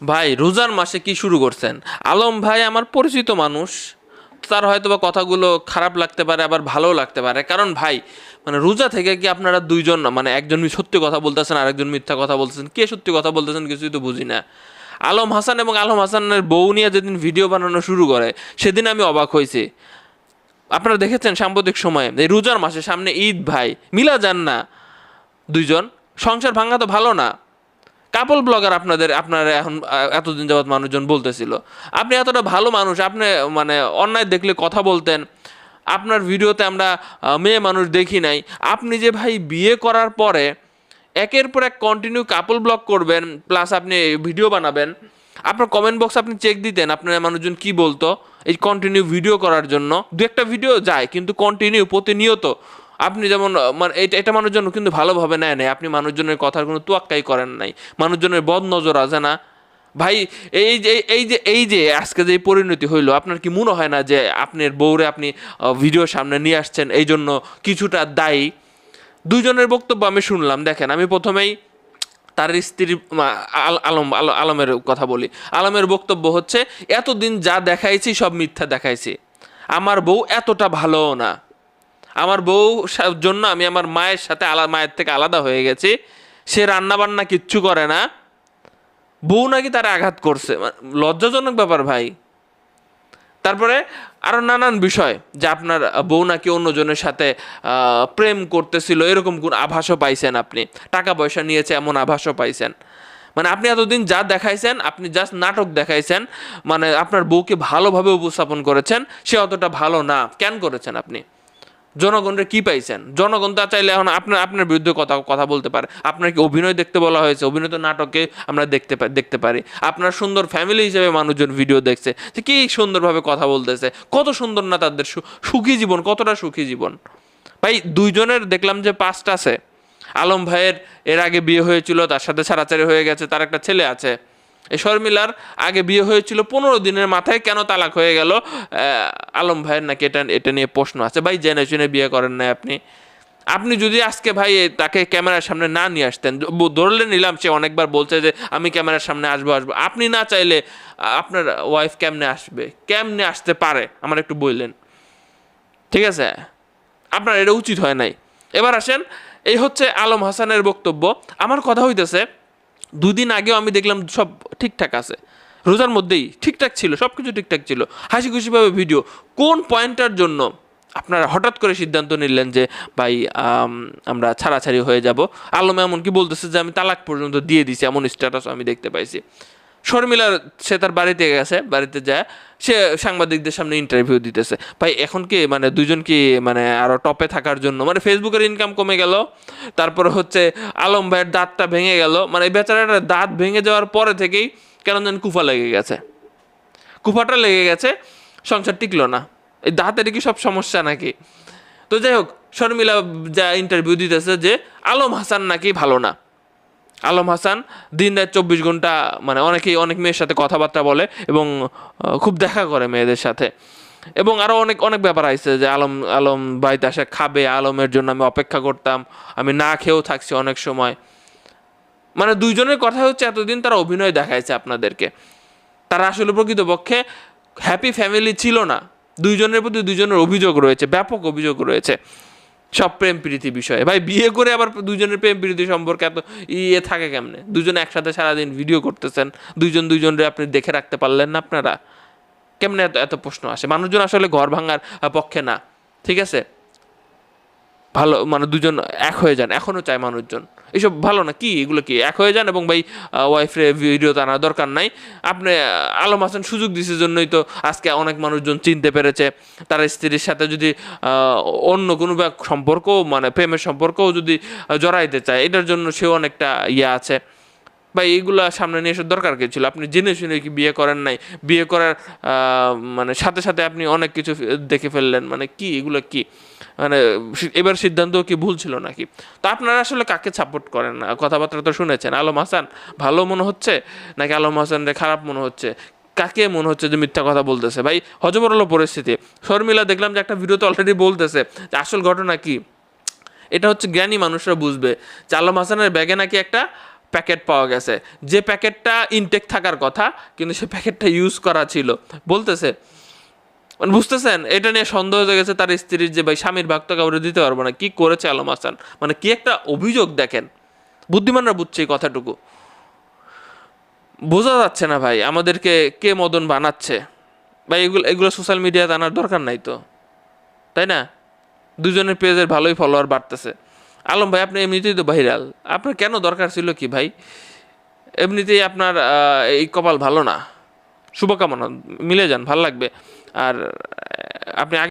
ভাই, রোজার মাসে কি শুরু করছেন? আলম ভাই আমার পরিচিত মানুষ। তার হয়তো বা কথাগুলো খারাপ লাগতে পারে, আবার ভালোও লাগতে পারে। কারণ ভাই মানে রোজা থেকে কি আপনারা দুইজন মানে একজন সত্যি কথা বলতেছেন, আরেকজন মিথ্যা কথা বলতেছেন? কে সত্যি কথা বলতেছেন কিছুই তো বুঝি না। আলম হাসান এবং আলম হাসানের বউ নিয়ে যেদিন ভিডিও বানানো শুরু করে, সেদিন আমি অবাক হয়েছি। আপনারা দেখেছেন সাম্প্রতিক সময়ে, এই রোজার মাসে সামনে ঈদ ভাই মিলা যান না দুইজন। সংসার ভাঙা তো ভালো না। কাপল ব্লগার আপনাদের, আপনার এখন এতদিন যাবৎ মানুষজন বলতেছিল। আপনি এতটা ভালো মানুষ, আপনি মানে অন্যায় দেখলে কথা বলতেন। আপনার ভিডিওতে আমরা মেয়ে মানুষ দেখি নাই। আপনি যে ভাই বিয়ে করার পরে একের পর এক কন্টিনিউ কাপল ব্লগ করবেন প্লাস আপনি ভিডিও বানাবেন। আপনার কমেন্ট বক্স আপনি চেক দিতেন, আপনার মানুষজন কি বলতো? এই কন্টিনিউ ভিডিও করার জন্য। দু একটা ভিডিও যায়, কিন্তু কন্টিনিউ প্রতিনিয়ত আপনি যেমন মানে এটা এটা মানুষজন কিন্তু ভালোভাবে নেয় নাই। আপনি মানুষজনের কথার কোনো তুয়াক্কাই করেন নাই। মানুষজনের বদ নজর আছে না? ভাই, এই যে এই যে এই যে আজকে যে পরিণতি হইল, আপনার কি মনে হয় না যে আপনার বউরে আপনি ভিডিও সামনে নিয়ে আসছেন, এই জন্য কিছুটা দায়ী? দুইজনের বক্তব্য আমি শুনলাম, দেখেন, আমি প্রথমেই তার স্ত্রী আল- আলম, আল- আলমের কথা বলি। আলমের বক্তব্য হচ্ছে, এতদিন যা দেখাইছি সব মিথ্যা দেখাইছি। আমার বউ এতটা ভালোও না। আমার বউ জন্য আমি আমার মায়ের সাথে আলা, মায়ের থেকে আলাদা হয়ে গেছি। সে রান্না বান্না কিচ্ছু করে না। বউ নাকি তারা আঘাত করছে। লজ্জাজনক ব্যাপার ভাই। তারপরে আরও নানান বিষয় যে আপনার বউ নাকি অন্যজনের সাথে প্রেম করতেছিল, এরকম কোন আভাসও পাইছেন আপনি? টাকা পয়সা নিয়েছে এমন আভাসও পাইছেন। মানে আপনি এতদিন যা দেখাইছেন, আপনি জাস্ট নাটক দেখাইছেন মানে আপনার বউকে ভালোভাবে উপস্থাপন করেছেন, সে অতটা ভালো না। কেন করেছেন আপনি? জনগণের কি পাইছেন? জনগণ তা চাইলে এখন আপনার আপনার বিরুদ্ধে কথা কথা বলতে পারে। আপনার কি অভিনয় দেখতে বলা হয়েছে? অভিনয় তো নাটকে আমরা দেখতে দেখতে পারি। আপনার সুন্দর ফ্যামিলি হিসেবে মানুষজন ভিডিও দেখছে যে কি সুন্দরভাবে কথা বলতেছে। কত সুন্দর না তাদের সুখী জীবন, কতটা সুখী জীবন। ভাই, দুইজনের দেখলাম যে পাঁচটা আছে। আলম ভাইয়ের, এর আগে বিয়ে হয়েছিল, তার সাথে ছাড়াছাড়ি হয়ে গেছে, তার একটা ছেলে আছে। এই শর্মিলার আগে বিয়ে হয়েছিল পনেরো দিনের মাথায়, কেন তালাক হয়ে গেল? আলম ভাইয়ের নাকি এটা এটা নিয়ে প্রশ্ন আছে। ভাই, জেনে শুনে বিয়ে করেন না আপনি। আপনি যদি আজকে ভাই তাকে ক্যামেরার সামনে না নিয়ে আসতেন ধরলে নিলাম, সে অনেকবার বলছে যে, আমি ক্যামেরার সামনে আসব আসব। আপনি না চাইলে আপনার ওয়াইফ কেমনে আসবে? কেমনে আসতে পারে? আমার একটু বললেন। ঠিক আছে? আপনার এটা উচিত হয় নাই। এবার আসেন, এই হচ্ছে আলম হাসানের বক্তব্য। আমার কথা হইতেছে দুদিন আগেও আমি দেখলাম সব ঠিকঠাক আছে। রোজার মধ্যেই ঠিকঠাক ছিল সব কিছু ঠিকঠাক ছিল। হাসি খুশিভাবে ভিডিও কোন পয়েন্টটার জন্য আপনারা হঠাৎ করে সিদ্ধান্ত নিলেন যে, ভাই আমরা ছাড়াছাড়ি হয়ে যাব? আলম এমনকি বলতেছে যে, আমি তালাক পর্যন্ত দিয়ে দিছি, এমন স্ট্যাটাস আমি দেখতে পাইছি। শর্মিলার, সে তার বাড়িতে গেছে, বাড়িতে যায়, সে সাংবাদিকদের সামনে ইন্টারভিউ দিতেছে। ভাই, এখন কি মানে দুজন কি মানে আরও টপে থাকার জন্য? মানে ফেসবুকের ইনকাম কমে গেল, তারপরে হচ্ছে আলম ভাইয়ের দাঁতটা ভেঙে গেল। মানে বেচারাটার দাঁত ভেঙে যাওয়ার পরে থেকেই কেন যেন কুফা লেগে গেছে। কুফাটা লেগে গেছে, সংসার টিকলো না। এই দাঁতের কি সব সমস্যা নাকি? তো যাই হোক, শর্মিলা যা ইন্টারভিউ দিতেছে যে, আলম হাসান নাকি ভালো না। আলম হাসান দিন রাত চব্বিশ ঘণ্টা মানে অনেকেই অনেক মেয়ের সাথে কথাবার্তা বলে এবং খুব দেখা করে মেয়েদের সাথে। এবং আরও অনেক অনেক ব্যাপার আছে যে আলম আলম বাড়িতে আসে খাবে, আলমের জন্য আমি অপেক্ষা করতাম, আমি না খেয়েও থাকছি অনেক সময়। মানে দুইজনের কথা হচ্ছে এতদিন তারা অভিনয় দেখাইছে আপনাদেরকে। তারা আসলে প্রকৃতপক্ষে হ্যাপি ফ্যামিলি ছিল না। দুইজনের প্রতি দুইজনের অভিযোগ রয়েছে, ব্যাপক অভিযোগ রয়েছে। সব প্রেম প্রীতি বিষয়ে। ভাই, বিয়ে করে আবার দুজনের প্রেম প্রীতি সম্পর্কে এত ইয়ে থাকে কেমনে? দুজনে একসাথে সারাদিন ভিডিও করতেছেন, দুইজন দুইজনরে আপনি দেখে রাখতে পারলেন না আপনারা? কেমনে এত এত প্রশ্ন আসে? মানুষজন আসলে ঘর ভাঙার পক্ষে না। ঠিক আছে? ভালো মানে দুজন এক হয়ে যান, এখনও চায় মানুষজন। এইসব ভালো না, কি এগুলো কি? এক হয়ে যান এবং ভাই ওয়াইফরে ভিডিও আনার দরকার নাই। আপনি আলম হাসান সুযোগ দিছে জন্যই তো আজকে অনেক মানুষজন চিনতে পেরেছে। তার স্ত্রীর সাথে যদি অন্য কোনো সম্পর্ক মানে প্রেমের সম্পর্কও যদি জড়াইতে চায়, এটার জন্য সেও অনেকটা ইয়ে আছে। বা এইগুলা সামনে নিয়ে আসার দরকার কি ছিল? আপনি জেনে শুনে কি বিয়ে করেন নাই? বিয়ে করার মানে সাথে সাথে আপনি অনেক কিছু দেখে ফেললেন মানে কি, এগুলো কি? মানে এবার সিদ্ধান্ত কি ভুল ছিল নাকি? তো আপনারা আসলে কাকে সাপোর্ট করেন কথাবার্তা তো শুনেছেন। আলম হাসান, ভালো মনে হচ্ছে? নাকি আলম হাসানরে খারাপ মনে হচ্ছে? কাকে মনে হচ্ছে যে মিথ্যা কথা বলতেছে? ভাই হজবরল পরিস্থিতি। শর্মিলা, দেখলাম যে একটা ভিডিওতে অলরেডি বলতেছে যে আসল ঘটনা কি? এটা হচ্ছে জ্ঞানী মানুষরা বুঝবে যে আলম হাসানের ব্যাগে নাকি একটা প্যাকেট পাওয়া গেছে। যে প্যাকেটটা ইনটেক থাকার কথা, কিন্তু সে প্যাকেটটা ইউজ করা ছিল। বলতেছে মানে বুঝতেছেন? এটা নিয়ে সন্দেহ হয়ে গেছে তার স্ত্রীর যে, ভাই, স্বামীর ভাগ তো কাউরে দিতে পারব না। কি করেছে আলম হাসান? মানে কি একটা অভিযোগ দেখেন? বুদ্ধিমানরা বুঝছে এই কথাটুকু। বোঝা যাচ্ছে না ভাই, আমাদেরকে কে মদন বানাচ্ছে? ভাই, এগুলো এগুলো সোশ্যাল মিডিয়াতে আনার দরকার নাই তো। তাই না? দুজনের পেজের ভালোই ফলোয়ার বাড়তেছে। আলম ভাই, আপনি এমনিতেই তো ভাইরাল আপনার কেন দরকার ছিল কি ভাই? এমনিতেই আপনার এই কপাল ভালো না। শুভকামনা। মিলে যান, ভালো লাগবে। আর আহ, আপনি আগে